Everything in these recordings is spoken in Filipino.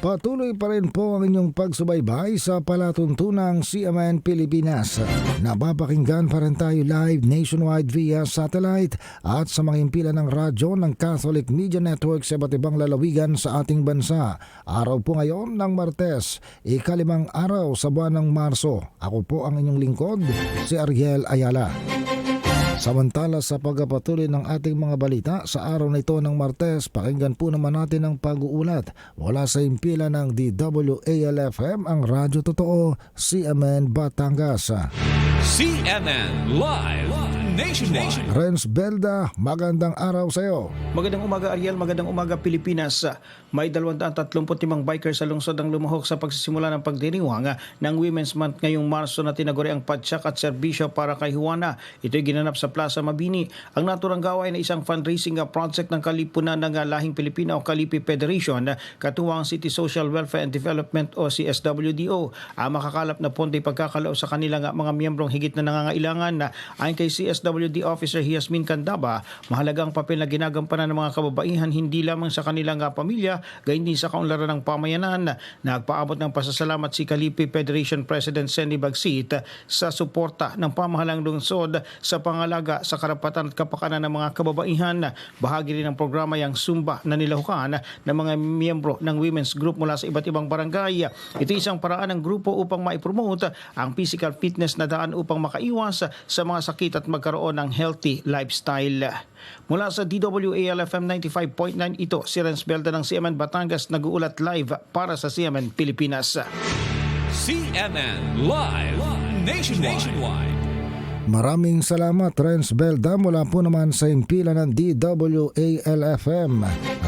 Patuloy pa rin po ang inyong pagsubaybay sa palatuntunang CMN Pilipinas. Napapakinggan pa rin tayo live nationwide via satellite at sa mga impila ng radyo ng Catholic Media Network sa iba't ibang lalawigan sa ating bansa. Araw po ngayon ng Martes, ikalimang araw sa buwan ng Marso. Ako po ang inyong lingkod, si Ariel Ayala. Samantala sa pagpapatuloy ng ating mga balita sa araw na ito ng Martes, pakinggan po naman natin ang pag-uulat mula sa impila ng DWALFM ang Radyo Totoo, CMN Batangas. CNN Live Nationwide. Renz Belda, magandang araw sa iyo. Magandang umaga Ariel, magandang umaga Pilipinas. May 235 bikers sa lungsod ng lumahok sa pagsisimula ng pagdiriwang ng Women's Month ngayong Marso na tinaguri ang padyak at serbisyo para kay Juana. Ito'y ginanap sa Plaza Mabini. Ang naturang gawain ay isang fundraising project ng Kalipunan ng Lahing Pilipina o Kalipi Federation katuwang City Social Welfare and Development o CSWDO. Ang makakalap na ponde pagkakalao sa kanilang mga miyembrong higit na nangangailangan na ayon kay CSWD Officer Yasmin Candaba, mahalagang papel na ginagampanan ng mga kababaihan hindi lamang sa kanilang pamilya, gayon din sa kaunlaran ng pamayanan. Nagpaabot ng pasasalamat si Kalipi Federation President Senny Bagsit sa suporta ng pamahalang lungsod sa pangalaga sa karapatan at kapakanan ng mga kababaihan. Bahagi rin ng programa yung Sumba na nilahukan ng mga miyembro ng women's group mula sa iba't ibang barangay. Ito isang paraan ng grupo upang maipromote ang physical fitness na daan upang makaiwas sa mga sakit at magkaroon ng healthy lifestyle. Mula sa DWALFM 95.9 ito si Renz Belda ng CMN Batangas nag-uulat live para sa CMN Pilipinas. CNN Live Nationwide. Maraming salamat Renz Belda mula po naman sa impila ng DWALFM,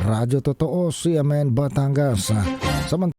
Radyo Totoo, CMN Batangas. Samantala